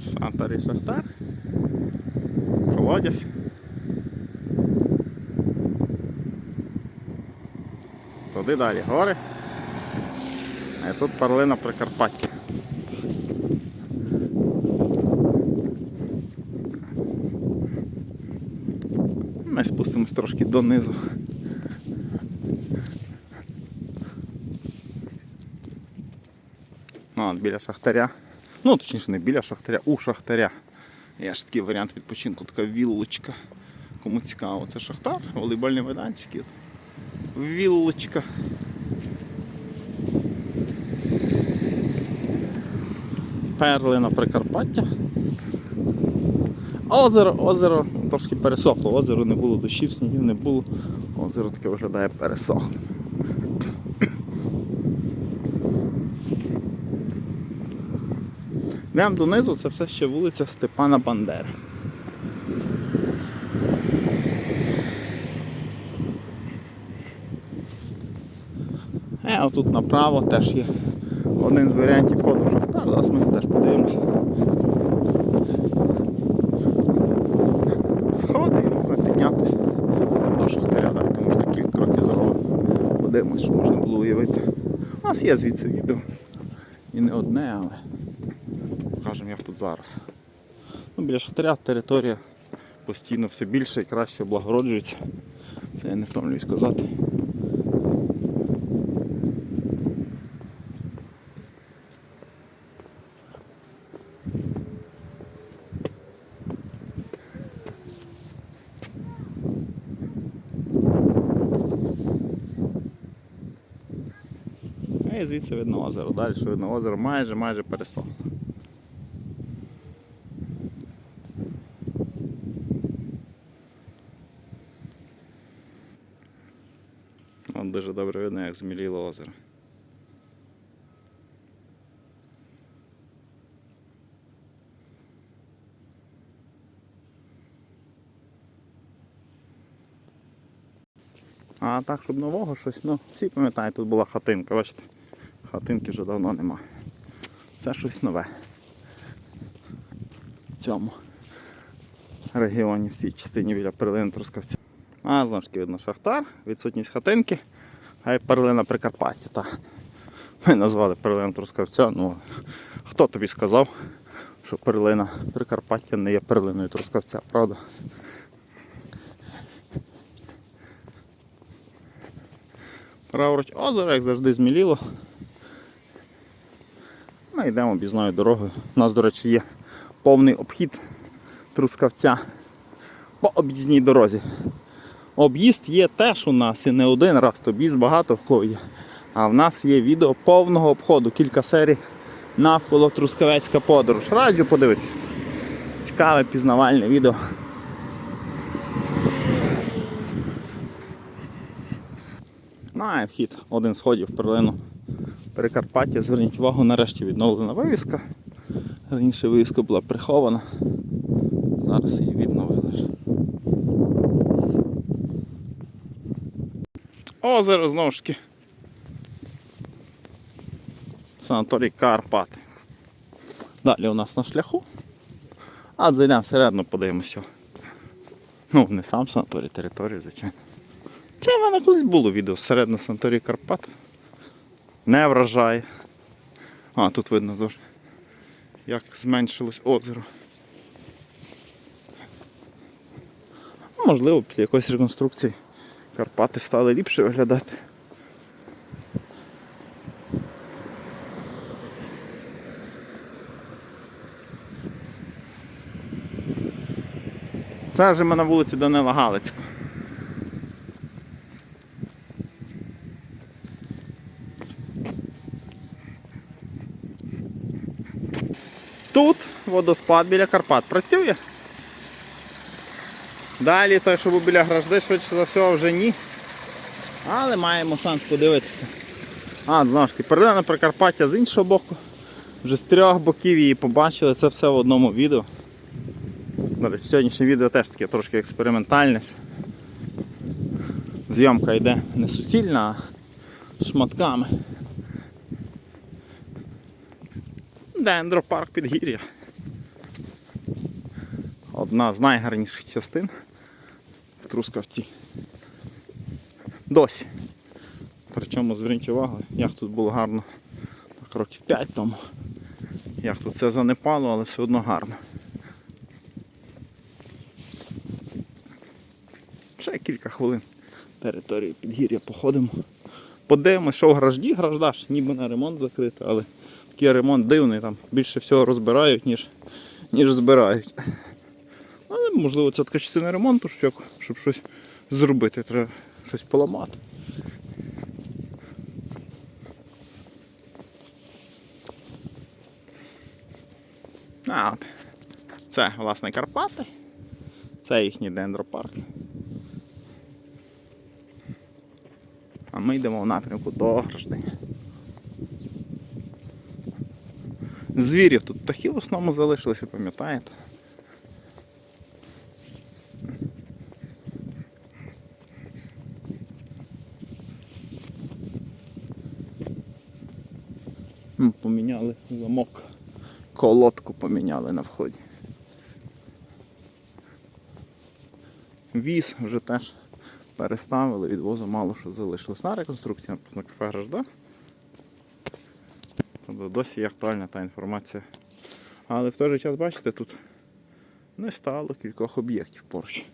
Шантар і Шахтар. Колодязь. Туди далі гори. А тут перлина Прикарпаття. Ми спустимось трошки донизу. Ну, от біля шахтаря. Ну, точніше, не біля шахтаря, у шахтаря. Є ж такий варіант відпочинку, така віллочка. Кому цікаво, це шахтар, волейбольний майданчик. є. Віллочка. Перлина Прикарпаття. Озеро, озеро трошки пересохло, озеро не було дощів, снігів не було. Озеро таке виглядає пересохлим. Йдемо донизу, це все ще вулиця Степана Бандери. Е, а тут направо теж є один з варіантів входу в шахтар, зараз ми його теж подивимося. Сходи і можна піднятися до шахтаря, давайте може кілька кроків зробимо. Подивимось, що можна було уявити. У нас є звідси відео. І не одне, але покажемо як тут зараз. Ну, біля шахтаря територія постійно все більше і краще облагороджується. Це я не втомлююсь сказати. І звідси видно озеро. Далі видно озеро майже майже пересохло. От дуже добре видно, як зміліло озеро. А так, щоб нового щось, ну, всі пам'ятають, тут була хатинка, бачите? Хатинки вже давно нема. Це щось нове. В цьому регіоні, в цій частині біля перлини Трускавця. А, знову ж таки видно шахтар, відсутність хатинки, а й перлина Прикарпаття. Та. Ми назвали перлина Трускавця. Ну, хто тобі сказав, що перлина Прикарпаття не є перлиною Трускавця, правда? Праворуч озеро, як завжди, зміліло. Ми йдемо об'їзною дорогою. У нас, до речі, є повний обхід трускавця по об'їзній дорозі. Об'їзд є теж у нас і не один раз, то об'їзд багато в кого є. А в нас є відео повного обходу, кілька серій навколо Трускавецька подорож. Раджу подивитися. Цікаве пізнавальне відео. На вхід, один з ходів перлину Прикарпаття. Зверніть увагу, нарешті відновлена вивіска. Раніше вивіска була прихована. Зараз її відновили. вже. Озеро знову ж таки. Санаторій Карпати. Далі у нас на шляху. А зайдемо всередину, подивимося. Ну, не сам санаторій, територію, звичайно. Це в мене колись було відео всередині санаторії Карпат. Не вражає. А, тут видно дуже, як зменшилось озеро. Ну, Можливо, після якоїсь реконструкції Карпати стали ліпше виглядати. Це вже ми на вулиці Данила Галицького. Тут водоспад біля Карпат працює. Далі той, що був біля гражди, швидше за все вже ні. Але маємо шанс подивитися. А, знову ж таки, перлина Прикарпаття з іншого боку. Вже з трьох боків її побачили, це все в одному відео. До сьогоднішнє відео теж таке трошки експериментальне. Зйомка йде не суцільна, а шматками. Дендропарк Підгір'я. одна з найгарніших частин Трускавці. Досі. Причому зверніть увагу, як тут було гарно так, років 5 тому. Як тут все занепало, але все одно гарно. Ще кілька хвилин території підгір'я походимо. Подивимось, що в гражді, гражда ж ніби на ремонт закрита, але такий ремонт дивний, там більше всього розбирають, ніж, ніж збирають. Можливо це така частина ремонту, щоб, щось зробити, треба щось поламати. А, от. Це, власне, Карпати. Це їхній дендропарк. А ми йдемо в напрямку до Граждень. Звірів тут птахи в основному залишились, ви пам'ятаєте? М, Поміняли замок. Колодку поміняли на вході. Віз вже теж переставили, від возу мало що залишилось. На реконструкції на кафе Гражда. Тобто досі актуальна та інформація. Але в той же час, бачите, тут не стало кількох об'єктів поруч.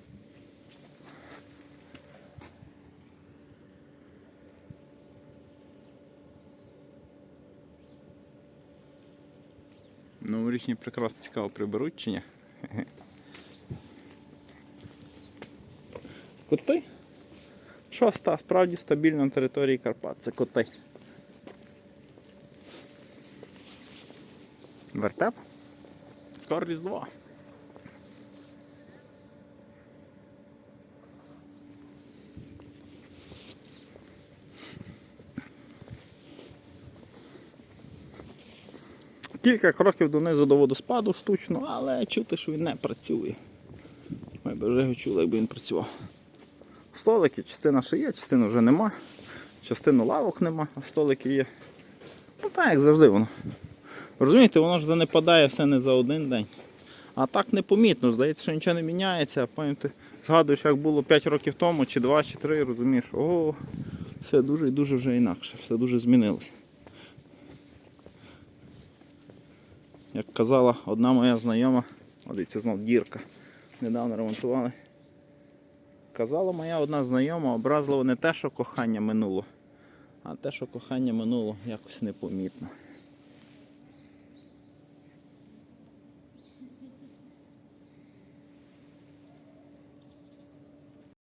Новорічні прикраси цікаво приберуть чи ні? Коти? Шоста, справді стабільна на території Карпат. Це коти. Вертеп. Скоро Різдво. Кілька кроків донизу до водоспаду штучно, але чути, що він не працює. Ми б вже чули, якби він працював. Столики, частина ще є, частини вже нема. Частину лавок нема, а столики є. Ну так, як завжди воно. Розумієте, воно ж занепадає все не за один день. А так непомітно, здається, що нічого не міняється, а згадуєш, як було 5 років тому, чи 2, чи 3, розумієш, о, все дуже і дуже вже інакше, все дуже змінилося. Як казала одна моя знайома, дивіться, знов дірка, недавно ремонтували. Казала моя одна знайома, образливо не те, що кохання минуло, а те, що кохання минуло якось непомітно.